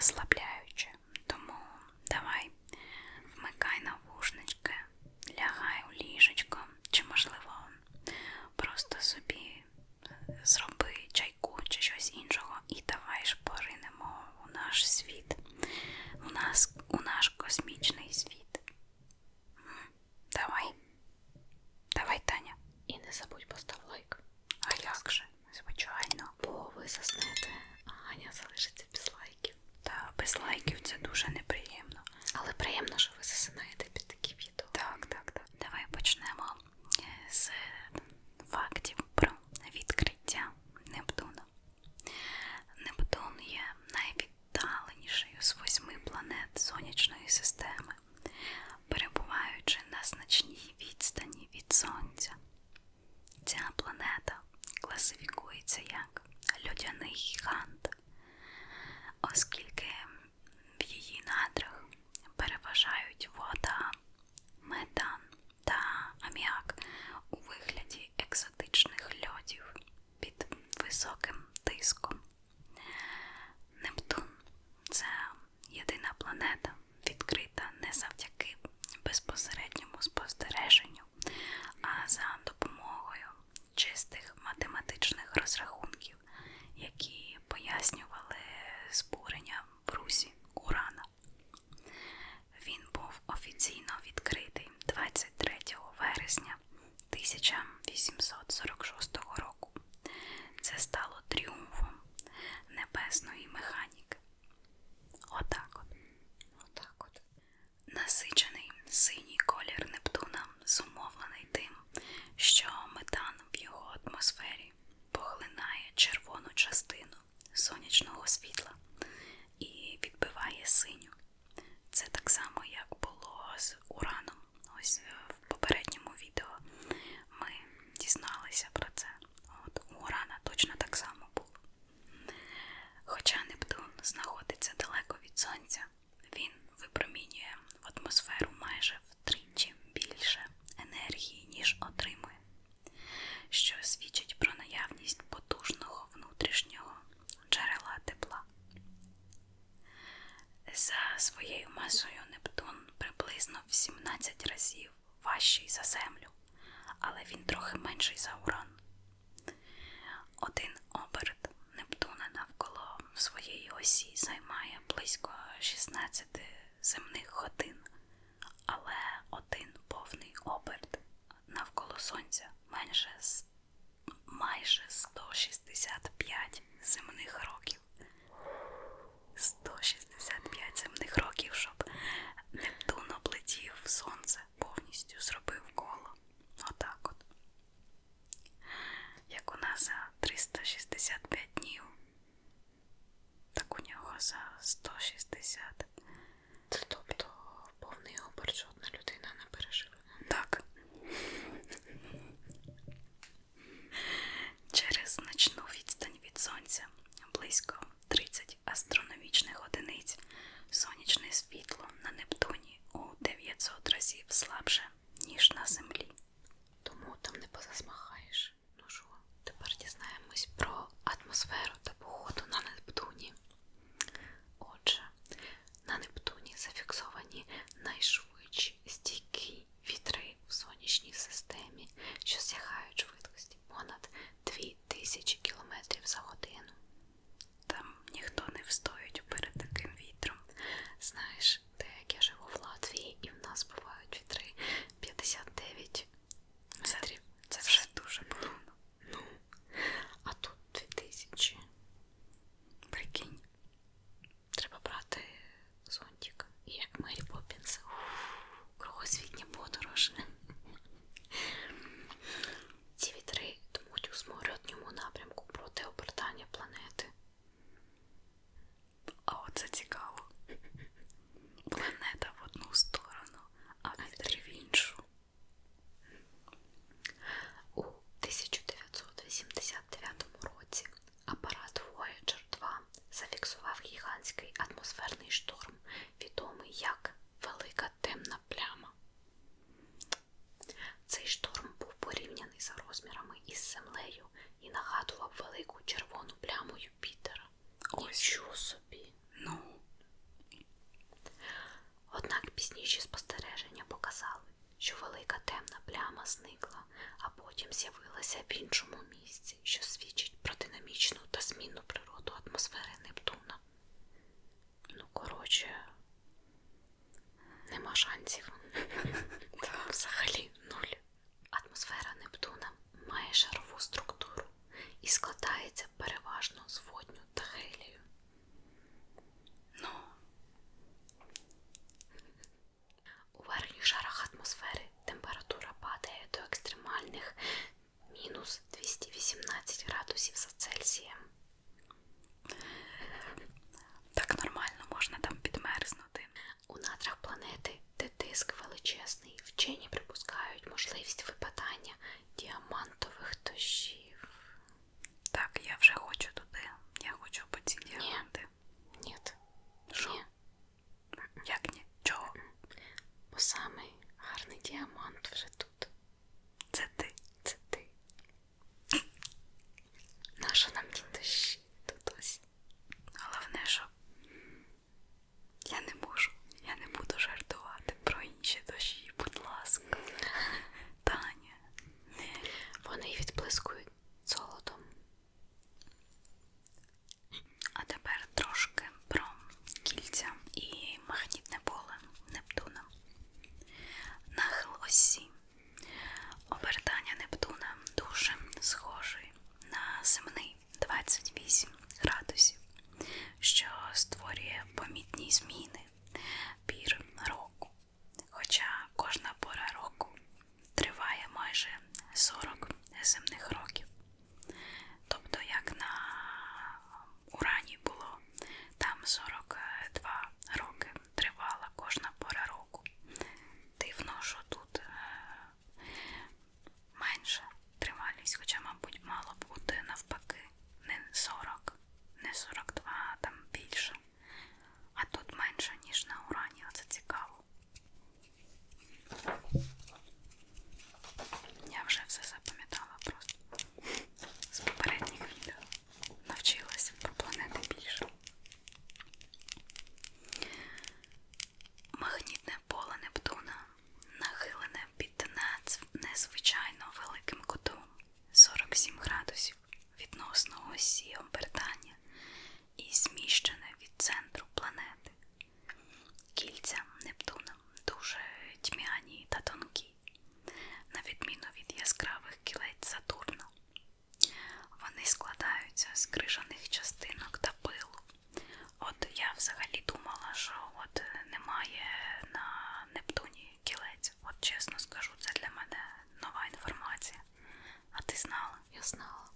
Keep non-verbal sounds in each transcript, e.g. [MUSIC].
расслабляет. атмосфері поглинає червону частину сонячного світла і відбиває синю. Це так само, як було з ураном. Ось е, в попередньому відео ми дізналися про це. От, у урана точно так само було. Хоча Нептун знаходиться далеко від сонця, він випромінює в атмосферу своєю масою Нептун приблизно в 17 разів важчий за Землю, але він трохи менший за Уран. Один оберт Нептуна навколо своєї осі займає близько 16 земних годин, але один повний оберт навколо Сонця менше майже 165 земних років. 165 земних років, щоб Нептун облетів сонце, повністю зробив коло. Отак от. Як у нас за 365 днів, так у нього за 160. Це тобто повний оберт жодна людина не переживе. Так. Через значну відстань від сонця, близько 30 астрономічних одиниць, сонячне світло на Нептуні у 900 разів слабше, ніж на Землі. Тому там не позасмахаєш. Ну що, тепер дізнаємось про атмосферу та погоду я знала,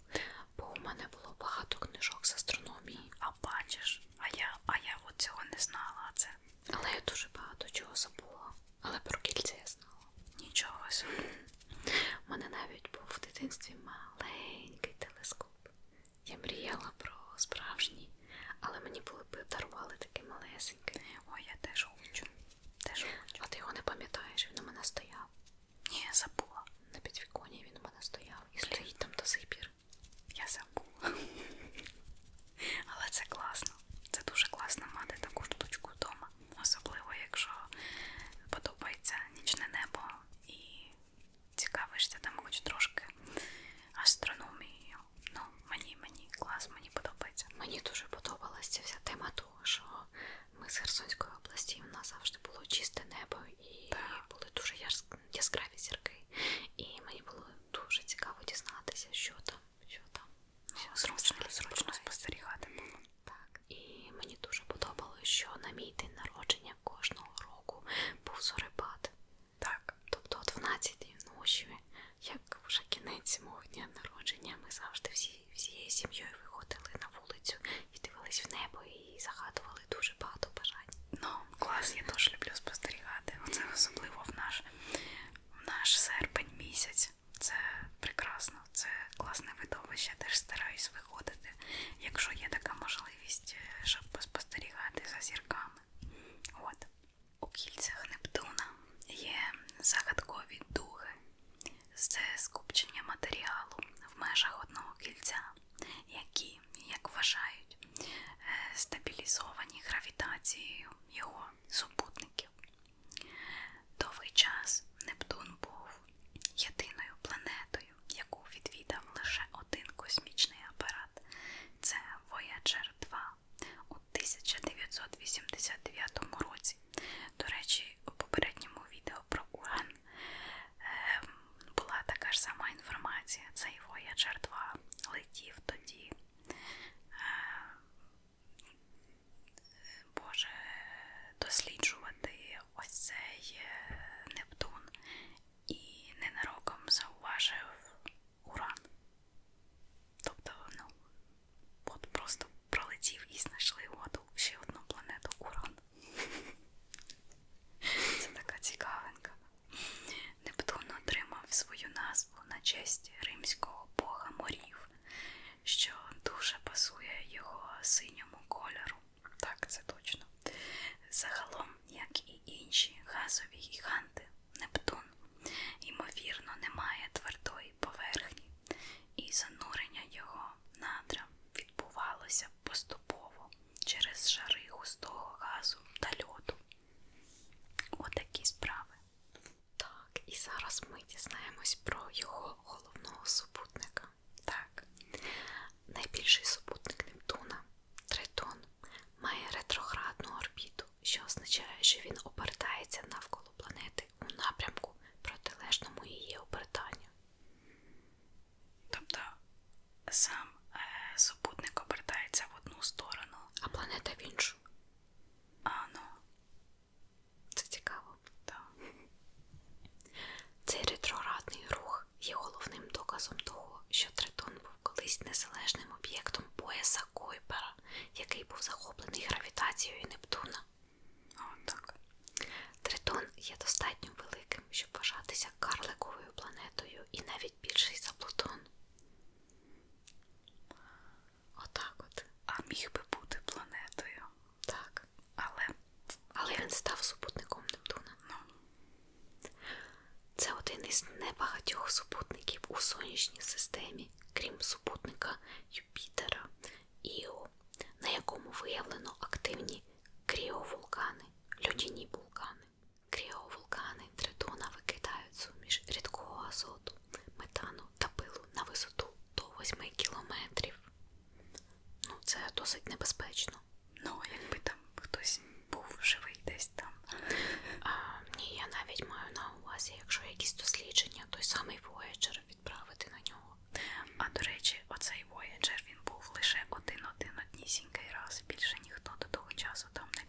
бо у мене було багато книжок з астрономії. А бачиш, а я а я от цього не знала. це. Але я дуже багато чого забула. Але про кільця я знала. Нічого. У мене навіть був в дитинстві маленький телескоп. Я мріяла про справжній, але мені дарували такий малесенький. Ой, я теж хочу. Теж хочу. А ти його не пам'ятаєш, він у мене стояв. Ні, забула балконі він у мене стояв і стоїть там до сих пір. Я забула. [LAUGHS] Але це класно. формацією його супутників. Довгий час Нептун Рудяні вулкани. Кріовулкани тритона викидають суміш рідкого азоту, метану та пилу на висоту до 8 кілометрів. Ну, це досить небезпечно. Ну, якби там хтось був живий десь там. А, Ні, я навіть маю на увазі, якщо якісь дослідження, той самий Voyager відправити на нього. А до речі, оцей Voyager він був лише один-один однісінький раз. Більше ніхто до того часу там не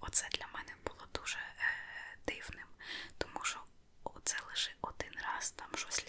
Оце для мене було дуже е, дивним, тому що це лише один раз там щось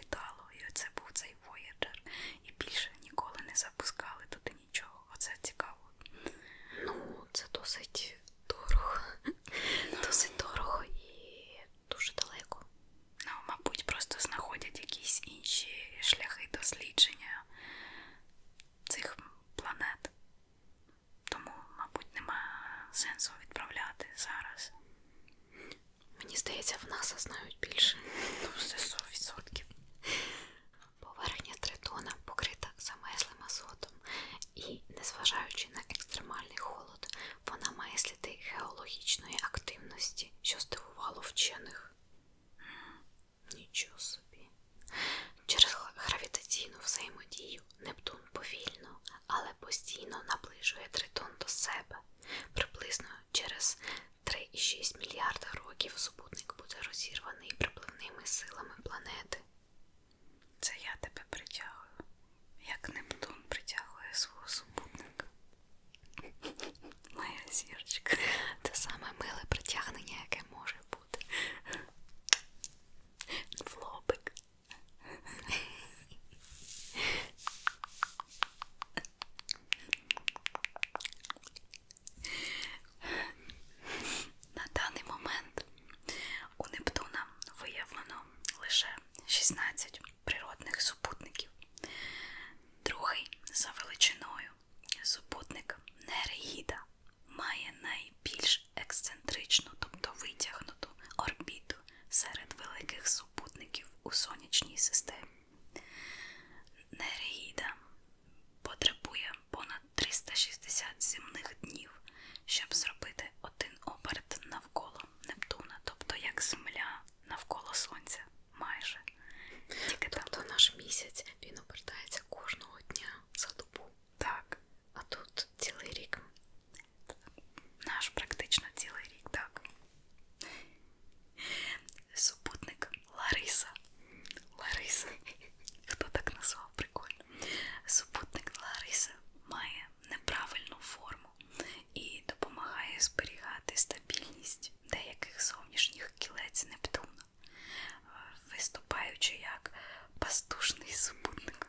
що як пастушний супутник.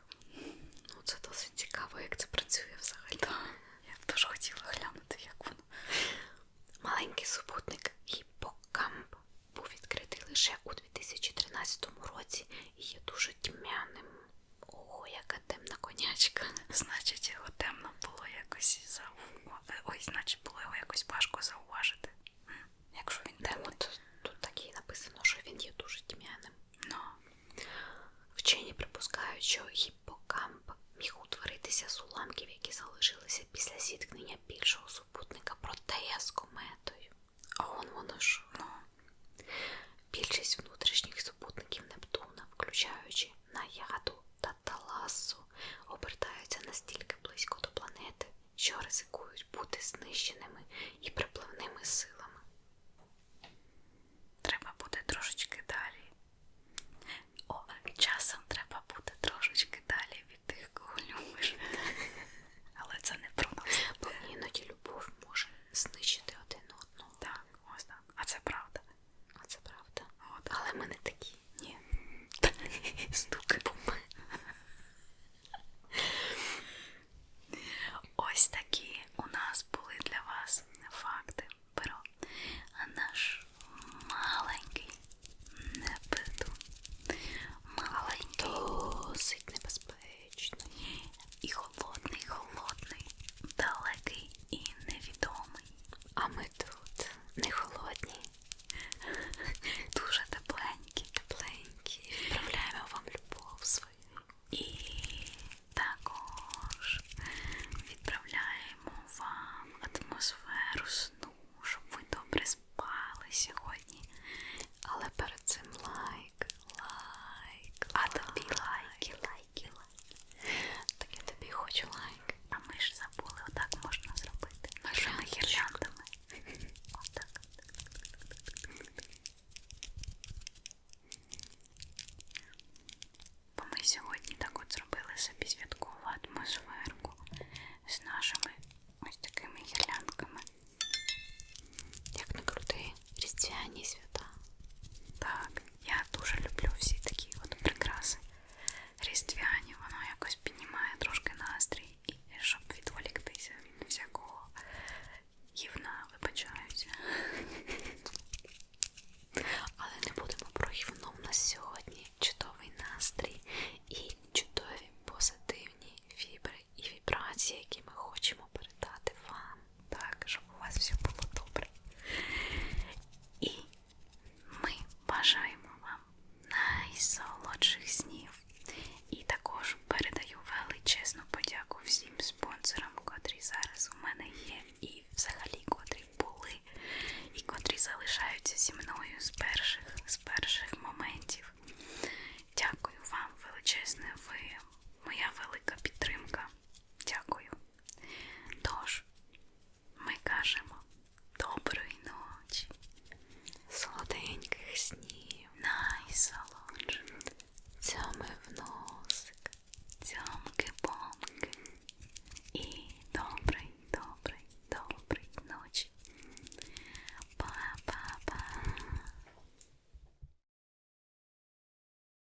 Ну, Це досить цікаво, як це працює взагалі. Да. Я б дуже хотіла глянути, як воно. Маленький супутник гіпокамп був відкритий лише у 2013 році і є дуже тьмяним. Ого, яка темна конячка. Значить, його темно було якось зау... Е, ой, значить, було його якось важко зауважити. Якщо він темний. Тут, тут так і написано, що він є дуже тьмяним. Ну, Вчені припускають, що гіппокамп міг утворитися з уламків, які залишилися після зіткнення більшого супутника. стук. Вірус.